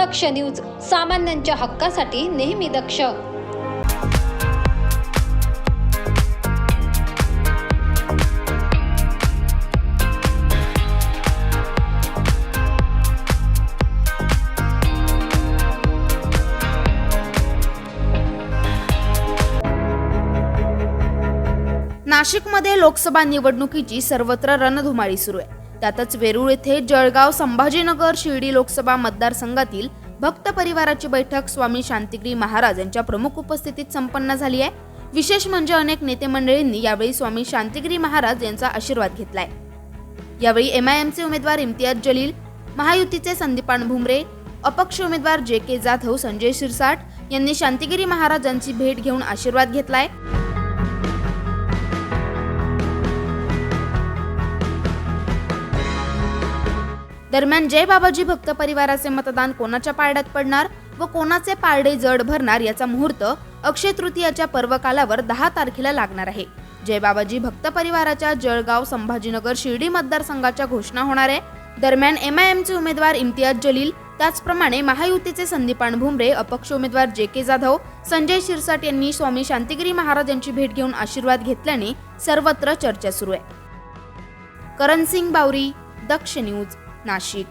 दक्ष news सामान्यांच्या हक्कासाठी नेहमी दक्ष. नाशिकमध्ये लोकसभा निवडणुकीची सर्वत्र रणधुमाळी सुरू आहे. त्यातच वेरूळ येथे जळगाव संभाजीनगर शिर्डी लोकसभा मतदारसंघातील भक्त परिवाराची बैठक स्वामी शांतिगिरी महाराज यांच्या प्रमुख उपस्थितीत संपन्न झाली आहे. विशेष म्हणजे अनेक नेते मंडळींनी यावेळी स्वामी शांतिगिरी महाराज यांचा आशीर्वाद घेतलाय. यावेळी एमआयएमचे उमेदवार इम्तियाज जलील महायुतीचे संदीपान भुमरे अपक्ष उमेदवार जे के जाधव संजय शिरसाट यांनी शांतिगिरी महाराजांची भेट घेऊन आशीर्वाद घेतलाय. दरम्यान जय बाबाजी भक्त परिवाराचे मतदान कोणाच्या पारड्यात पडणार व कोणाचे पारडे जड भरणार याचा मुहूर्त अक्षय तृतीयाच्या पर्वकालावर दहा तारखेला लागणार आहे. जय बाबाजी भक्त परिवाराच्या जळगाव संभाजीनगर शिर्डी मतदारसंघाच्या घोषणा होणार आहे. दरम्यान एमआयएमचे उमेदवार इम्तियाज जलील त्याचप्रमाणे महायुतीचे संदीपान भुमरे अपक्ष उमेदवार जे के जाधव संजय शिरसाट यांनी स्वामी शांतिगिरी महाराज यांची भेट घेऊन आशीर्वाद घेतल्याने सर्वत्र चर्चा सुरू आहे. करण सिंग बावरी दक्ष न्यूज. नाशिक